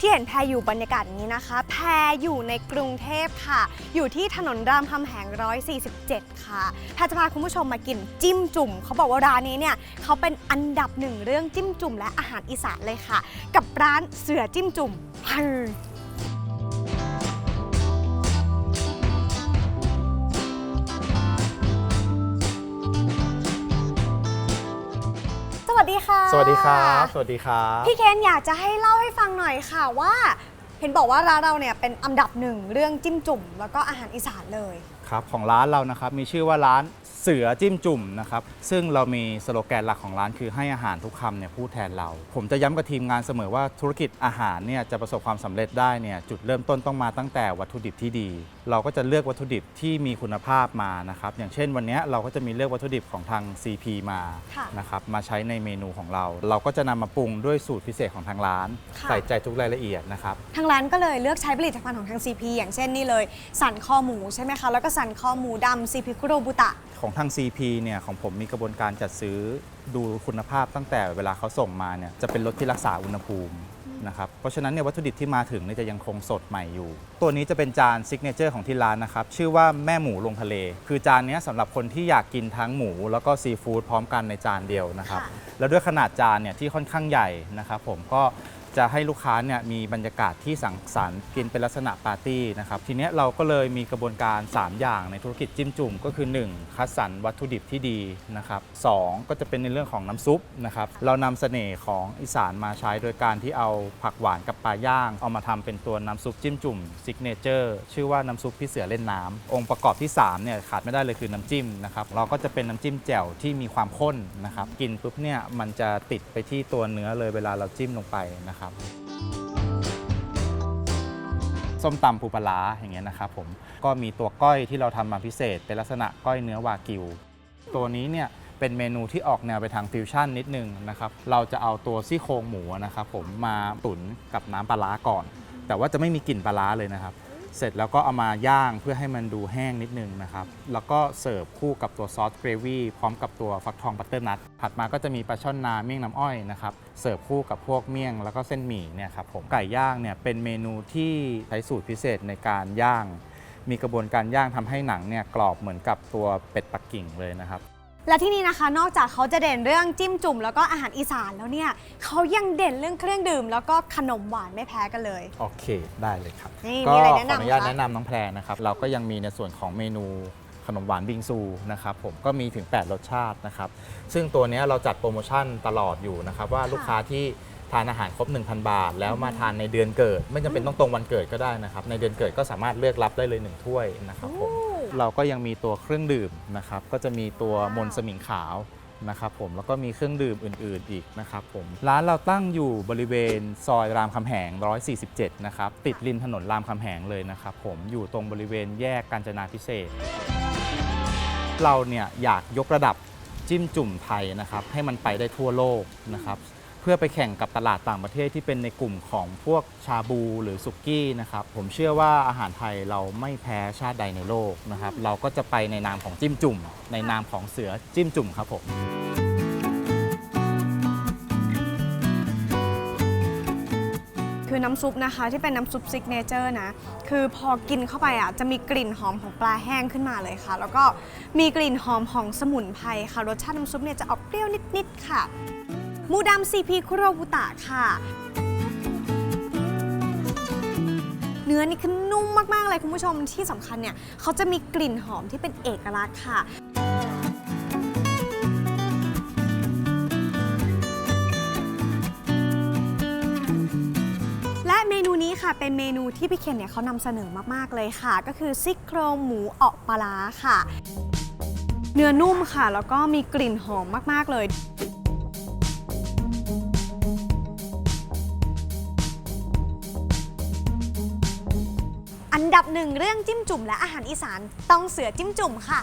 ที่เห็นแพรอยู่บรรยากาศนี้นะคะ แพรอยู่ในกรุงเทพค่ะ อยู่ที่ถนนรามคำแหง 147 ค่ะ แพรจะพาคุณผู้ชมมากินจิ้มจุ่ม เขาบอกว่าร้านนี้เนี่ยเขาเป็นอันดับหนึ่งเรื่องจิ้มจุ่มและอาหารอีสานเลยค่ะ กับร้านเสือจิ้มจุ่มพัน วัสดีค่ะ สวัสดีครับ สวัสดีครับ พี่เคนอยากจะให้เล่าให้ฟังหน่อยค่ะว่า เห็นบอกว่าร้านเราเนี่ยเป็นอันดับหนึ่งเรื่องจิ้มจุ่ม แล้วก็อาหารอีสานเลย ครับ ของร้านเรานะครับมีชื่อว่าร้าน เสือจิ้มจุ่มนะครับซึ่งเรามีสโลแกนหลักของร้านคือให้อาหารทุกคำเนี่ยพูดแทนเรา ผมจะย้ำกับทีมงานเสมอว่าธุรกิจอาหารเนี่ยจะประสบความสำเร็จได้เนี่ยจุดเริ่มต้นต้องมาตั้งแต่วัตถุดิบที่ดี เราก็จะเลือกวัตถุดิบที่มีคุณภาพมานะครับอย่างเช่นวันเนี้ยเราก็จะมีเลือกวัตถุดิบของทาง CP มาค่ะนะครับมาใช้ในเมนูของเรา เราก็จะนำมาปรุงด้วยสูตรพิเศษของทางร้าน ค่ะ ใส่ใจทุกรายละเอียดนะครับ ทางร้านก็เลยเลือกใช้ผลิตภัณฑ์ของทาง CP อย่างเช่นนี่เลย สันคอหมูใช่ไหมคะ แล้วก็สันคอหมูดำ CP คุโรบุตะ ของทาง CP เนี่ยของผมมีกระบวนการจัดซื้อดูคุณภาพตั้งแต่เวลาเขาส่งมาเนี่ยจะเป็นรถที่รักษาอุณหภูมินะครับเพราะฉะนั้นเนี่ยวัตถุดิบที่มาถึงเนี่ยจะยังคงสดใหม่อยู่ ตัวนี้จะเป็นจานซิกเนเจอร์ของที่ร้านนะครับ ชื่อว่าแม่หมูลงทะเล คือจานเนี้ยสำหรับคนที่อยากกินทั้งหมู แล้วก็ซีฟู้ดพร้อมกันในจานเดียวนะครับค่ะแล้วด้วยขนาดจานเนี่ยที่ค่อนข้างใหญ่นะครับผมก็ จะให้ลูกค้าเนี่ยมีบรรยากาศที่สังสรรค์กินเป็นลักษณะปาร์ตี้นะครับทีนี้เราก็เลยมีกระบวนการ 3 อย่างในธุรกิจจิ้มจุ่มก็คือ 1 คัดสรรวัตถุดิบที่ดีนะครับสองก็จะเป็นในเรื่องของน้ำซุปนะครับเรานำเสน่ห์ของอีสานมาใช้โดยการที่เอาผักหวานกับปลาย่าง เอามาทำเป็นตัวน้ำซุปจิ้มจุ่มซิกเนเจอร์ชื่อว่าน้ำซุปพี่เสือเล่นน้ำองค์ประกอบที่3เนี่ยขาดไม่ได้เลยคือน้ำจิ้มนะครับเราก็จะเป็นน้ำจิ้มแจ่วที่มีความข้นนะครับกินปุ๊บเนี่ยมันจะติดไปที่ตัวเนื้อเลยเวลาเราจิ้มลงไปนะครับส้มตำปูปลาอย่างเงี้ยนะครับผมก็มีตัวก้อยที่เราทำมาพิเศษ เป็นลักษณะก้อยเนื้อวากิว ตัวนี้เนี่ยเป็นเมนูที่ออกแนวไปทางฟิวชั่นนิดนึงนะครับเราจะเอาตัวซี่โครงหมูนะครับผมมาตุ๋นกับน้ำปลาร้าก่อน แต่ว่าจะไม่มีกลิ่นปลาร้าเลยนะครับ เสร็จแล้วก็เอามาย่างเพื่อให้มันดูแห้งนิดนึงนะครับ แล้วก็เสิร์ฟคู่กับตัวซอสเกรวี่พร้อมกับตัวฟักทองบัตเตอร์นัทถัดมาก็จะมีปลาช่อนนาเมี่ยงน้ำอ้อยนะครับ เสิร์ฟคู่กับพวกเมี่ยงแล้วก็เส้นหมี่เนี่ยครับผมไก่ย่างเนี่ยเป็นเมนูที่ใช้สูตรพิเศษในการย่าง มีกระบวนการย่างทำให้หนังเนี่ยกรอบเหมือนกับตัวเป็ดปักกิ่งเลยนะครับ และที่นี่นะคะนอกจากเขาจะเด่นเรื่องจิ้มจุ่มแล้วก็อาหารอีสานแล้วเนี่ยเขายังเด่นเรื่องเครื่องดื่ม แล้วก็ขนมหวานไม่แพ้กันเลย โอเค ได้เลยครับ นี่ก็มีอะไรขแนะออนุญาตนำคะ แนะนำน้องแพรนะครับ เราก็ยังมีในส่วนของเมนูขนมหวานบิงซูนะครับผมก็มีถึง 8 รสชาตินะครับ ซึ่งตัวเนี้ยเราจัดโปรโมชั่นตลอดอยู่นะครับ ว่าลูกค้าที่ทานอาหารครบ 1,000 บาท แล้วมาทานในเดือนเกิด ไม่จำเป็นต้องตรงวันเกิดก็ได้นะครับ ในเดือนเกิดก็สามารถเลือกรับได้เลย 1 ถ้วยนะครับผม เราก็ยังมีตัวเครื่องดื่มนะครับก็จะมีตัวมนสมิงขาวนะครับผมแล้วก็มีเครื่องดื่มอื่น ๆอีกนะครับผมร้านเราตั้งอยู่บริเวณซอยรามคำแหง 147 นะครับติดริมถนนรามคำแหงเลยนะครับผมอยู่ตรงบริเวณแยกกาญจนาพิเศษ เราเนี่ยอยากยกระดับจิ้มจุ่มไทยนะครับให้มันไปได้ทั่วโลกนะครับ เพื่อไปแข่งกับตลาดต่างประเทศที่เป็นในกลุ่มของพวกชาบูหรือสุกี้นะครับ ผมเชื่อว่าอาหารไทยเราไม่แพ้ชาติใดในโลกนะครับ เราก็จะไปในนามของจิ้มจุ่ม ในนามของเสือจิ้มจุ่มครับผม คือน้ำซุปนะคะที่เป็นน้ำซุปซิกเนเจอร์นะ คือพอกินเข้าไปอะจะมีกลิ่นหอมของปลาแห้งขึ้นมาเลยค่ะ แล้วก็มีกลิ่นหอมของสมุนไพรค่ะรสชาติน้ำซุปเนี่ยจะออกเปรี้ยวนิดๆค่ะ มูดำซีพีคุโรบุตะค่ะ เนื้อนี่คือนุ่มมาก ๆ เลยคุณผู้ชมที่สำคัญเนี่ยเขาจะมีกลิ่นหอมที่เป็นเอกลักษณ์ค่ะและเมนูนี้ค่ะเป็นเมนูที่พี่เคนเนี่ยเขานำเสนอมาก ๆ เลยค่ะ ก็คือซี่โครงหมูออกปลาร้าค่ะ เนื้อนุ่มค่ะ แล้วก็มีกลิ่นหอมมาก ๆ เลย ดับหนึ่งเรื่องจิ้มจุ่มและอาหารอีสานต้องเสือจิ้มจุ่มค่ะ